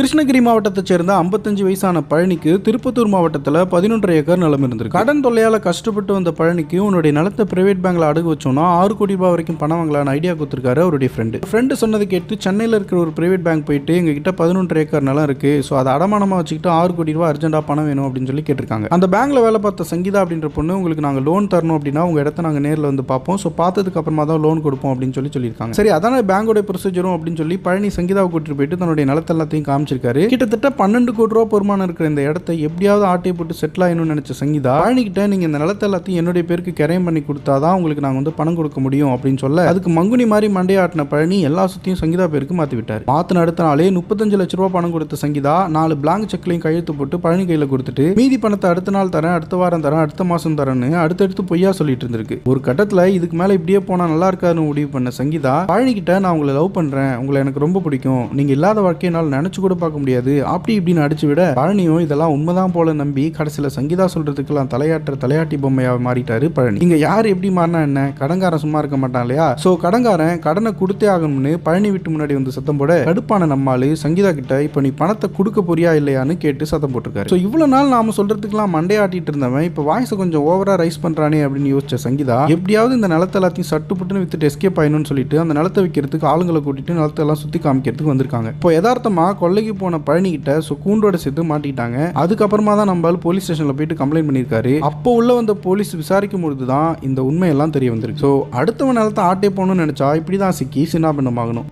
கிருஷ்ணகிரி மாவட்டத்தைச் சேர்ந்த 55 வயசான பழனிக்கு திருப்பத்தூர் மாவட்டத்தில் பதினொன்றரை ஏக்கர் நிலம் இருந்திருக்கு. கடன் தொல்லையால் கஷ்டப்பட்டு வந்த பழனிக்கு உன்னுடைய நிலத்தை பிரைவேட் பேங்க்ல அடகு வச்சோம்னா ஆறு கோடி ரூபாய் வரைக்கும் பணம் வாங்கலாம்னு ஐடியா கொடுத்துருக்காரு அவருடைய ஃப்ரெண்டு ஃப்ரெண்டு சொன்னது கேட்டு சென்னையில் இருக்கிற ஒரு பிரைவேட் பேங்க் போயிட்டு எங்ககிட்ட பதினொன்றரை ஏக்கர் நிலம் இருக்கு. ஸோ அதை அடமானமாக வச்சுக்கிட்டு ஆறு கோடி ரூபாய் அர்ஜென்ட்டாக பணம் வேணும் அப்படின்னு சொல்லி கேட்டிருக்காங்க. அந்த பேங்க்ல வேலை பார்த்த சங்கீதா அப்படின்ற பொண்ணு உங்களுக்கு நாங்கள் லோன் தரணும் அப்படின்னா உங்கள் இடத்த நாங்கள் நேரில் வந்து பார்ப்போம். ஸோ பார்த்ததுக்கு அப்புறமா தான் லோன் கொடுப்போம் அப்படின்னு சொல்லி சொல்லியிருக்காங்க. சரி அதான பேங்கோட ப்ரொசீஜரும் அப்படின்னு சொல்லி பழனி சங்கீதாவை கூட்டிட்டு போயிட்டு தன்னுடைய நிலத்தை எல்லாத்தையும் காமிச்சு ஆரம்பிச்சிருக்காரு. கிட்டத்தட்ட பன்னெண்டு கோடி ரூபா பொறுமானம் இருக்கிற இந்த இடத்த எப்படியாவது ஆட்டையை போட்டு செட்டில் ஆகணும்னு நினைச்ச சங்கீதா பழனிக்கிட்ட நீங்க இந்த நிலத்தை எல்லாத்தையும் என்னுடைய பேருக்கு கிரையம் பண்ணி கொடுத்தாதான் உங்களுக்கு நாங்கள் வந்து பணம் கொடுக்க முடியும் அப்படின்னு சொல்ல அதுக்கு மங்குனி மாதிரி மண்டையாட்டின பழனி எல்லா சுத்தியும் சங்கீதா பேருக்கு மாற்றி விட்டார். மாத்தின அடுத்த நாளே முப்பத்தஞ்சு லட்ச ரூபா பணம் கொடுத்த சங்கீதா நாலு பிளாங்க் செக்லையும் கையெழுத்து போட்டு பழனி கையில் கொடுத்துட்டு மீதி பணத்தை அடுத்த நாள் தரேன் அடுத்த வாரம் தரேன் அடுத்த மாசம் தரேன்னு அடுத்தடுத்து பொய்யா சொல்லிட்டு இருந்திருக்கு. ஒரு கட்டத்தில் இதுக்கு மேலே இப்படியே போனால் நல்லா இருக்காதுன்னு முடிவு பண்ண சங்கீதா பழனிக்கிட்ட நான் உங்களை லவ் பண்றேன் உங்களை எனக்கு ரொம்ப பிடிக்கும். நீங்க இல்லாத வாழ்க்கையை நினைச்சு கூட பார்க்க முடியாது. அப்படி இப்படின்னு அடிச்சு விட பழனியும் இதெல்லாம் உண்மைதான் போல நம்பி கடைசியில் சங்கீதா சொல்றதுக்கெல்லாம் தலையாட்டுற தலையாட்டி பொம்மையா மாறிட்டாரு பழனி. இங்க யார் எப்படி மாறினா என்ன? கடங்காரன் சும்மா இருக்க மாட்டான் இல்லையா? சோ கடங்காரன் கடனை கொடுத்தே ஆகணும்னு பழனி விட்டு முன்னாடி வந்து சத்தம் போட கடுப்பான நம்மாலு சங்கீதா கிட்ட இப்போ நீ பணத்தை கொடுக்க போறியா இல்லையான்னு கேட்டு சத்தம் போட்டிருக்காரு. ஸோ இவ்வளவு நாள் நாம சொல்றதுக்கெல்லாம் மண்டையாட்டிட்டு இருந்தவன் இப்போ வாய்ஸ் கொஞ்சம் ஓவரா ரைஸ் பண்றானே அப்படின்னு யோசிச்ச சங்கீதா எப்படியாவது இந்த நிலத்தை எல்லாத்தையும் சட்டு புட்டுன்னு வித்துட்டு எஸ்கேப் ஆயினும்னு சொல்லிட்டு அந்த நிலத்தை விற்கிறதுக்கு ஆளுங்களை கூட்டிட்டு நிலத்தை எல்லாம் சுத்தி காமிக்கிறதுக்கு வந்திருக்காங்க. இப்போ யதார்த்தமா கொள்ளைக்கு போன பழனி கிட்ட ஸோ கூண்டோட சேர்த்து மாட்டிக்கிட்டாங்க. அதுக்கப்புறமா தான் நம்ம போலீஸ் ஸ்டேஷன்ல போயிட்டு கம்ப்ளைண்ட் பண்ணியிருக்காரு. அப்போ உள்ள வந்த போலீஸ் விசாரிக்கும் பொழுது தான் இந்த உண்மையெல்லாம் தெரிய வந்திருக்கு. ஸோ அடுத்தவன் நிலத்தை ஆட்டே போகணும்னு நினச்சா இப்படி தான் சிக்கி சின்ன பின்னமாகணும்